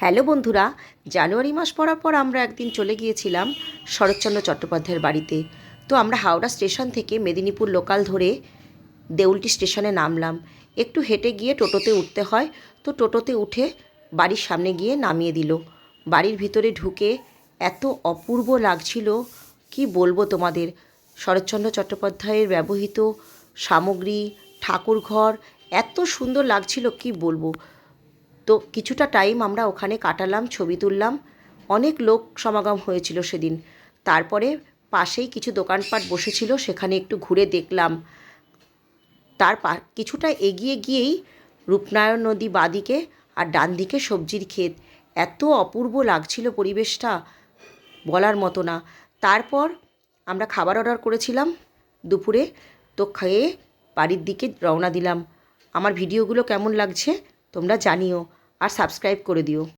Hello বন্ধুরা, জানুয়ারি মাস পড়ার পর আমরা একদিন চলে গিয়েছিলাম শরৎচন্দ্র চট্টোপাধ্যায়ের বাড়িতে। তো আমরা হাওড়া স্টেশন থেকে মেদিনীপুর লোকাল ধরে দেউলটি স্টেশনে নামলাম। একটু হেঁটে গিয়ে টোটোতে উঠতে হয়, তো টোটোতে উঠে বাড়ির সামনে গিয়ে নামিয়ে দিল। বাড়ির ভিতরে ঢুকে এত অপূর্ব লাগছিল, কি বলব তোমাদের? শরৎচন্দ্র চট্টোপাধ্যায়ের ব্যবহৃত সামগ্রী, ঠাকুরঘর, এত সুন্দর লাগছিল, কি বলব? তো কিছুটা টাইম আমরা ওখানে কাটালাম, ছবি তুললাম। অনেক লোক সমাগম হয়েছিল সেদিন। তারপরে পাশেই কিছু দোকানপাট বসেছিল, সেখানে একটু ঘুরে দেখলাম। তার কিছুটা এগিয়ে গিয়েই রূপনারায়ণ নদী বাদিকে আর ডান দিকে সবজির ক্ষেত। এত অপূর্ব লাগছিল পরিবেশটা, বলার মতো না। তারপর আমরা খাবার অর্ডার করেছিলাম দুপুরে, তো খেয়ে বাড়ির দিকে রওনা দিলাম। আমার ভিডিওগুলো কেমন লাগছে তোমরা জানিও। আর সাবস্ক্রাইব করে দিও।